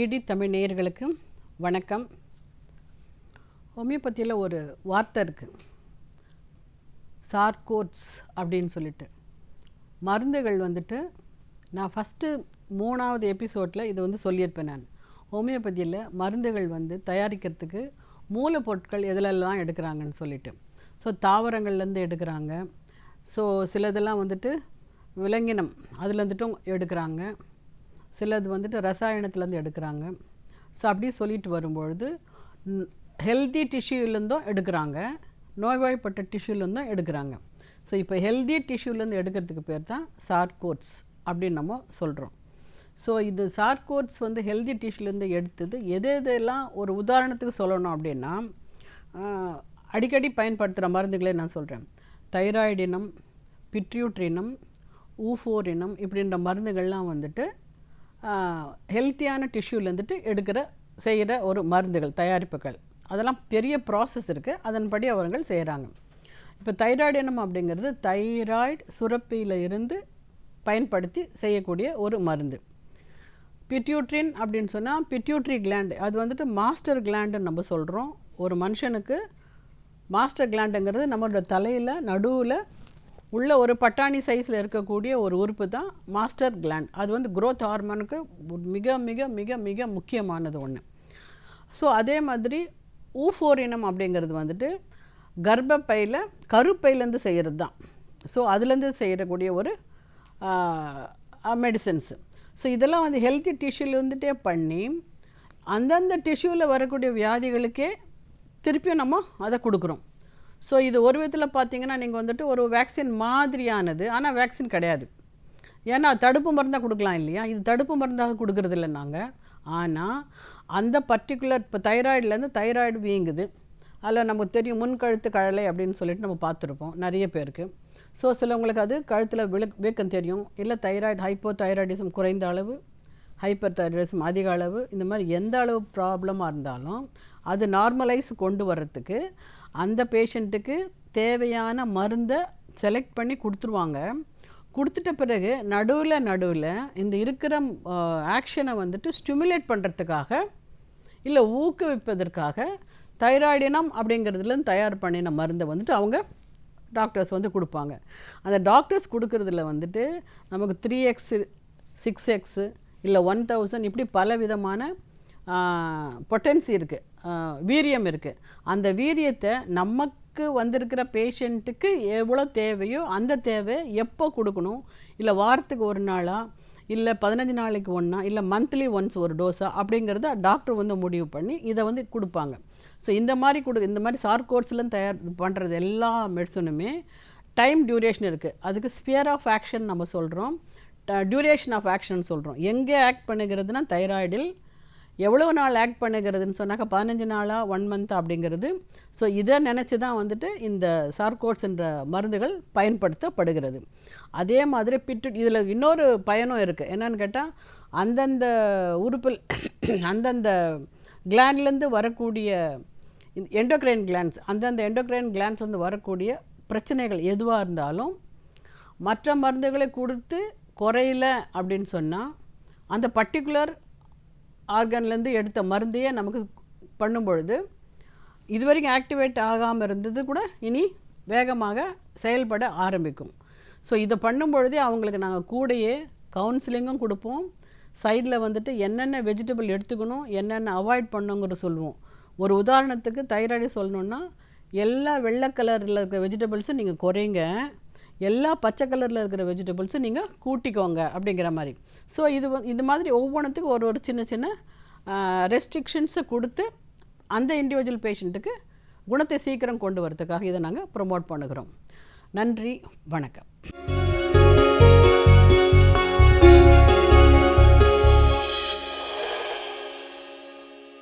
DD Tamil நேயர்களுக்கு வணக்கம். ஹோமியோபதியில் ஒரு வார்த்தை இருக்குது சார்கோட்ஸ் அப்படின்னு சொல்லிட்டு. மருந்துகள் வந்துட்டு நான் ஃபஸ்ட்டு மூணாவது எபிசோடில் இது வந்து சொல்லியிருப்பேன் நான். ஹோமியோபதியில் மருந்துகள் வந்து தயாரிக்கிறதுக்கு மூலப்பொருட்கள் எதிலெல்லாம் எடுக்கிறாங்கன்னு சொல்லிட்டு. ஸோ தாவரங்கள்லேருந்து எடுக்கிறாங்க. ஸோ சிலதெல்லாம் வந்துட்டு விலங்கினம். அதுலேருந்துட்டும் எடுக்கிறாங்க. சிலது வந்துட்டு ரசாயனத்துலேருந்து எடுக்கிறாங்க. ஸோ அப்படி சொல்லிட்டு வரும்பொழுது ஹெல்தி டிஷ்யூலேருந்தும் எடுக்கிறாங்க. நோய்வாய்ப்பட்ட டிஷ்யூலேருந்தும் எடுக்கிறாங்க. ஸோ இப்போ ஹெல்தி டிஷ்யூலேருந்து எடுக்கிறதுக்கு பேர் தான் சார்கோட்ஸ் அப்படின்னு நம்ம சொல்கிறோம் ஸோ இது சார்கோட்ஸ் வந்து ஹெல்தி டிஷ்யூலேருந்து எடுத்தது. எது எதெல்லாம் ஒரு உதாரணத்துக்கு சொல்லணும் அப்படின்னா அடிக்கடி பயன்படுத்துகிற மருந்துகளே நான் சொல்கிறேன் தைராய்டினம் பிட்ரியூட்ரினம் ஊஃபோரினம் இப்படின்ற மருந்துகள்லாம் வந்துட்டு ஹெல்த்தியான டிஷ்யூலேருந்துட்டு எடுக்கிற செய்கிற ஒரு மருந்துகள் தயாரிப்புகள். அதெல்லாம் பெரிய ப்ராசஸ் இருக்குது அதன்படி அவர்கள் செய்கிறாங்க. இப்போ தைராய்டினம் அப்படிங்கிறது தைராய்டு சுரப்பியில் இருந்து பயன்படுத்தி செய்யக்கூடிய ஒரு மருந்து. பிட்யூட்ரின் அப்படின்னு சொன்னால் பிட்யூட்ரி கிளாண்டு அது வந்துட்டு மாஸ்டர் கிளாண்டுன்னு நம்ம சொல்கிறோம் ஒரு மனுஷனுக்கு மாஸ்டர் கிளாண்டுங்கிறது நம்மளோட தலையில் நடுவில் உள்ள ஒரு பட்டாணி சைஸில் இருக்கக்கூடிய ஒரு உறுப்பு தான் மாஸ்டர் கிளாண்ட் அது வந்து குரோத் ஹார்மோனுக்கு மிக மிக மிக மிக முக்கியமானது ஒன்று ஸோ அதே மாதிரி ஊஃபோரினம் அப்படிங்கிறது வந்துட்டு கர்ப்பப்பையில் கருப்பையிலேருந்து செய்கிறது தான். ஸோ அதுலேருந்து செய்யக்கூடிய ஒரு மெடிசன்ஸு ஸோ இதெல்லாம் வந்து ஹெல்த்தி டிஷ்யூவில் வந்துட்டே பண்ணி அந்தந்த டிஷ்யூவில் வரக்கூடிய வியாதிகளுக்கே திருப்பியும் நம்ம அதை கொடுக்குறோம். ஸோ இது ஒரு விதத்தில் பார்த்தீங்கன்னா நீங்கள் வந்துட்டு ஒரு வேக்சின் மாதிரியானது. ஆனால் வேக்சின் கிடையாது. ஏன்னா தடுப்பு மருந்தாக கொடுக்கலாம் இல்லையா? இது தடுப்பு மருந்தாக கொடுக்கறது இல்லை நாங்கள் ஆனால் அந்த பர்டிகுலர் இப்போ தைராய்டுலேருந்து தைராய்டு வீங்குது. அதில் நமக்கு தெரியும் முன்கழுத்து கழலை அப்படின்னு சொல்லிட்டு நம்ம பார்த்துருப்போம் நிறைய பேருக்கு. ஸோ சிலவங்களுக்கு அது கழுத்தில் விள வீக்கம் தெரியும். இல்லை தைராய்டு ஹைப்போ தைராய்டிசம் குறைந்த அளவு ஹைப்பர் தைராய்டிசம் அதிக அளவு இந்த மாதிரி எந்த அளவு ப்ராப்ளமாக இருந்தாலும் அது நார்மலைஸ் கொண்டு வர்றதுக்கு அந்த பேஷண்ட்டுக்கு தேவையான மருந்தை செலக்ட் பண்ணி கொடுத்துருவாங்க. கொடுத்துட்ட பிறகு நடுவில் நடுவில் இந்த இருக்கிற ஆக்ஷனை வந்துட்டு ஸ்டிமுலேட் பண்ணுறதுக்காக இல்லை ஊக்குவிப்பதற்காக தைராய்டினம் அப்படிங்கிறதுலேருந்து தயார் பண்ணின மருந்தை வந்துட்டு அவங்க டாக்டர்ஸ் வந்து கொடுப்பாங்க. அந்த டாக்டர்ஸ் கொடுக்கறதுல வந்துட்டு நமக்கு த்ரீ எக்ஸு சிக்ஸ் எக்ஸு இல்லை ஒன் தௌசண்ட் இப்படி பல விதமான பொட்டன்சி இருக்குது வீரியம் இருக்குது அந்த வீரியத்தை நமக்கு வந்திருக்கிற பேஷண்ட்டுக்கு எவ்வளோ தேவையோ அந்த தேவை எப்போ கொடுக்கணும்? இல்லை வாரத்துக்கு ஒரு நாளாக இல்லை பதினஞ்சு நாளைக்கு ஒன்றா இல்லை மந்த்லி ஒன்ஸ் ஒரு டோஸா அப்படிங்கிறத டாக்டர் வந்து முடிவு பண்ணி இதை வந்து கொடுப்பாங்க. ஸோ இந்த மாதிரி கொடு இந்த மாதிரி சார்கோர்ஸ்லாம் தயார் பண்ணுறது எல்லா மெடிசனுமே டைம் டியூரேஷன் இருக்குது அதுக்கு ஸ்பியர் ஆஃப் ஆக்ஷன் நம்ம சொல்கிறோம் டியூரேஷன் ஆஃப் ஆக்ஷன் சொல்கிறோம் எங்கே ஆக்ட் பண்ணுகிறதுனா தைராய்டில் எவ்வளோ நாள் ஆக்ட் பண்ணுகிறதுன்னு சொன்னாக்கா பதினஞ்சு நாளாக ஒன் மந்த் அப்படிங்கிறது. ஸோ இதை நினச்சி தான் வந்துட்டு இந்த சார்கோட்ஸ் என்ற மருந்துகள் பயன்படுத்தப்படுகிறது. அதே மாதிரி பிட்டு இதில் இன்னொரு பயனும் இருக்குது என்னன்னு கேட்டால் அந்தந்த உறுப்பில் அந்தந்த கிளாண்ட்லேருந்து வரக்கூடிய எண்டோக்ரைன் கிளான்ஸ் அந்தந்த எண்டோக்ரைன் கிளான்ஸ்லேருந்து வரக்கூடிய பிரச்சனைகள் எதுவாக இருந்தாலும் மற்ற மருந்துகளை கொடுத்து குறையில அப்படின்னு சொன்னால் அந்த பர்டிகுலர் ஆர்கன்லேருந்து எடுத்த மருந்தையே நமக்கு பண்ணும் பொழுது இது வரைக்கும் ஆக்டிவேட் ஆகாமல் இருந்தது கூட இனி வேகமாக செயல்பட ஆரம்பிக்கும். ஸோ இதை பண்ணும் பொழுதே அவங்களுக்கு நாங்கள் கூடையே கவுன்சிலிங்கும் கொடுப்போம். சைடில் வந்துட்டு என்னென்ன வெஜிடபிள் எடுத்துக்கணும் என்னென்ன அவாய்ட் பண்ணுங்கிற சொல்லுவோம். ஒரு உதாரணத்துக்கு தைராய்டு சொல்லணுன்னா எல்லா வெள்ளை கலரில் இருக்கிற வெஜிடபிள்ஸும் நீங்கள் குறைங்க. எல்லா பச்சை கலரில் இருக்கிற வெஜிடபிள்ஸும் நீங்கள் கூட்டிக்கோங்க அப்படிங்கிற மாதிரி. ஸோ இது இது மாதிரி ஒவ்வொன்றுத்துக்கும் ஒரு ஒரு சின்ன சின்ன ரெஸ்ட்ரிக்ஷன்ஸை கொடுத்து அந்த இண்டிவிஜுவல் பேஷண்ட்டுக்கு குணத்தை சீக்கிரம் கொண்டு வரதுக்காக இதை நாங்கள் ப்ரொமோட் பண்ணுகிறோம். நன்றி வணக்கம்.